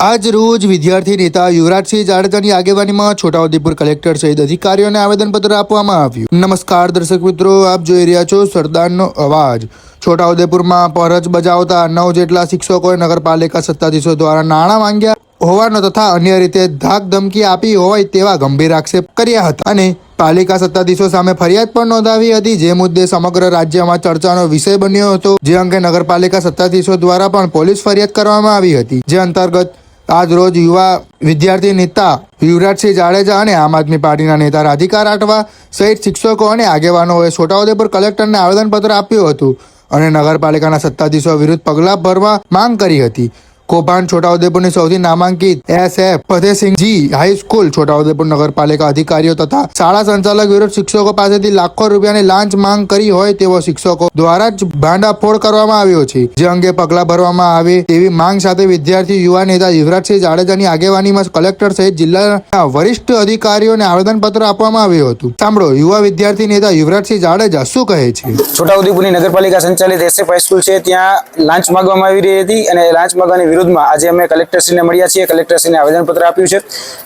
આજ રોજ વિદ્યાર્થી નેતા યુવરાજસિંહ જાડેજાની આગેવાનીમાં છોટાઉદેપુર કલેક્ટર સહિત અધિકારીઓને આવેદનપત્ર આપવામાં આવ્યું. નમસ્કાર દર્શક મિત્રો, આપ જોઈ રહ્યા છો સરદારનો અવાજ. છોટાઉદેપુરમાં ફરજ બજાવતા નવ જેટલા શિક્ષકોએ નગરપાલિકા સત્તાધીશો દ્વારા નાણાં માંગ્યા હોવાનો તથા અન્ય રીતે ધાક ધમકી આપી હોય તેવા ગંભીર આક્ષેપ કર્યા હતા. અને પાલિકા સત્તાધીશો સામે ફરિયાદ પણ નોંધાવી હતી, જે મુદ્દે સમગ્ર રાજ્યમાં ચર્ચાનો વિષય બન્યો હતો, જે અંગે નગરપાલિકા સત્તાધીશો દ્વારા પણ પોલીસ ફરિયાદ કરવામાં આવી હતી. જે અંતર્ગત આજ રોજ યુવા વિદ્યાર્થી નેતા યુવરાજસિંહ જાડેજા અને આમ આદમી પાર્ટીના નેતા રાધિકા રાઠવા સહિત શિક્ષકો અને આગેવાનોએ છોટાઉદેપુર કલેક્ટરને આવેદનપત્ર આપ્યું હતું અને નગરપાલિકાના સત્તાધીશો વિરુદ્ધ પગલાં ભરવા માંગ કરી હતી. કૌભાંડ છોટાઉદેપુરની સૌથી નામાંકિત S F Fatehsinhji high school Chhota Udepur નગરપાલિકા અધિકારીઓ તથા શાળા સંચાલક વિરુદ્ધ શિક્ષકો પાસેથી લાખો રૂપિયાની લાંચ માંગ કરી હોય તેવો શિક્ષકો દ્વારા જ ભાંડાફોડ કરવામાં આવ્યો છે. જે અંગે પગલાં ભરવામાં આવે તેવી માંગ સાથે વિદ્યાર્થી યુવા નેતા યુવરાજસિંહ જાડેજાની આગેવાનીમાં કલેક્ટર સહિત જિલ્લાના વરિષ્ઠ અધિકારીઓને આવેદનપત્ર આપવામાં આવ્યું હતું. સાંભળો, યુવા વિદ્યાર્થી નેતા યુવરાજસિંહ જાડેજા શું કહે છે? છોટાઉદેપુરની નગરપાલિકા સંચાલિત એસએફ હાઈસ્કૂલ છે. ત્યાં લાંચ માંગવામાં આવી રહી હતી અને લાંચ માગવાની વિરુદ્ધમાં આજે અમે કલેક્ટરશ્રીને મળ્યા છીએ. કલેક્ટરશ્રીને આવેદનપત્ર આપ્યું છે.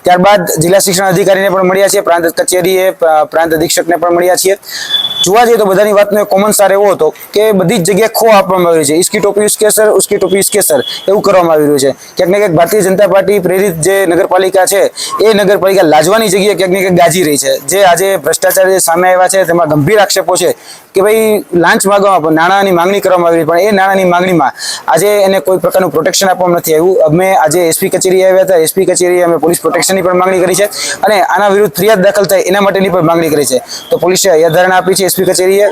ત્યારબાદ જિલ્લા શિક્ષણ અધિકારીને પણ મળ્યા છીએ. પ્રાંત કચેરીએ પ્રાંત અધિક્ષકને પણ મળ્યા છીએ. જોવા જઈએ તો બધાની વાતનો એક કોમન સાર એવો હતો કે બધી જ જગ્યાએ ખો આપવામાં આવી છે. ઇસકી ટોપી ઉસકે સર, ઉસકી ટોપી ઇસકે સર, એવું કરવામાં આવી રહ્યું છે. ક્યાંક ને ક્યાંક ભારતીય જનતા પાર્ટી પ્રેરિત જે નગરપાલિકા છે, એ નગરપાલિકા લાજવાની જગ્યાએ ક્યાંક ને ક્યાંક ગાજી રહી છે. જે આજે ભ્રષ્ટાચાર જે સામે આવ્યા છે, તેમાં ગંભીર આક્ષેપો છે કે ભાઈ લાંચ માગવામાં નાણાંની માંગણી કરવામાં આવી પણ એ નાણાંની માંગણીમાં આજે એને કોઈ પ્રકારનું પ્રોટેક્શન આપવામાં નથી આવ્યું. અમે આજે એસપી કચેરી આવ્યા હતા. એસપી કચેરીએ અમે પોલીસ પ્રોટેક્શનની પણ માંગણી કરી છે અને આના વિરુદ્ધ ફરિયાદ દાખલ થાય એના માટેની પણ માંગણી કરી છે. તો પોલીસે ધારણા આપી છે એસપી કચેરીએ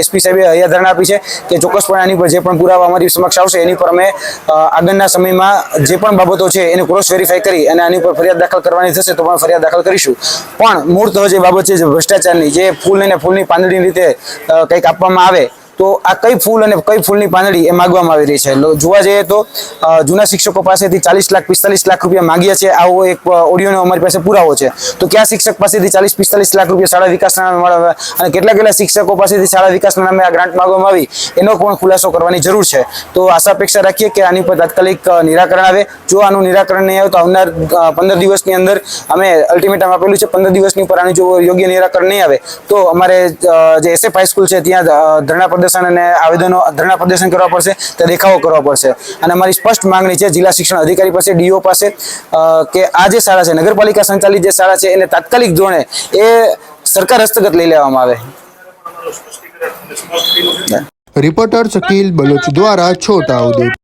એસપી સાહેબે હૈયાધારણા આપી છે કે ચોક્કસપણે આની પર જે પણ પુરાવા અમારી સમક્ષ આવશે, એની પર અમે આગળના સમયમાં જે પણ બાબતો છે એને ક્રોસ વેરીફાઈ કરી અને આની પર ફરિયાદ દાખલ કરવાની થશે તો પણ ફરિયાદ દાખલ કરીશું. પણ મૂળતઃ જે બાબત છે, જે ભ્રષ્ટાચારની, જે ફૂલ અને ફૂલની પાંદડી રીતે કંઈક આપવામાં આવે તો આ કઈ ફૂલ અને કઈ ફૂલની પાંદડી એ માગવામાં આવી રહી છે? જોવા જઈએ તો જૂના શિક્ષકો પાસેથી ચાલીસ લાખ, પિસ્તાલીસ લાખ રૂપિયા માંગ્યા છે. આવો એક ઓડિયોનો અમારી પાસે પુરાવો છે. તો કયા શિક્ષક પાસેથી ચાલીસ, પિસ્તાલીસ લાખ રૂપિયા શાળા વિકાસના નામે મળે અને કેટલા કેટલા શિક્ષકો પાસેથી શાળા વિકાસના નામે આ ગ્રાન્ટ માગવામાં આવી? એનો પણ ખુલાસો કરવાની જરૂર છે. તો આશા અપેક્ષા રાખીએ કે આની પર તાત્કાલિક નિરાકરણ આવે. જો આનું નિરાકરણ નહીં આવે તો આવનાર પંદર દિવસની અંદર અમે અલ્ટિમેટમ આપેલું છે, પંદર દિવસની ઉપર આનું જો યોગ્ય નિરાકરણ નહીં આવે, તો અમારે જે એસએફ હાઈસ્કૂલ છે, ત્યાં ધરણા પ્રદર્શન અને આવેદનો ધરણા પ્રદર્શન કરવા પડશે, તે દેખાવો કરવા પડશે. અને અમારી સ્પષ્ટ માંગણી છે, જિલ્લા શિક્ષણ અધિકારી પાસે, ડીઓ પાસે કે આ જે શાળા છે, નગરપાલિકા સંચાલિત જે શાળા છે, એને તાત્કાલિક ધોરણે એ સરકાર હસ્તગત લઈ લેવામાં આવે. રિપોર્ટર શકીલ બલોચ દ્વારા છોટાઉદેપુર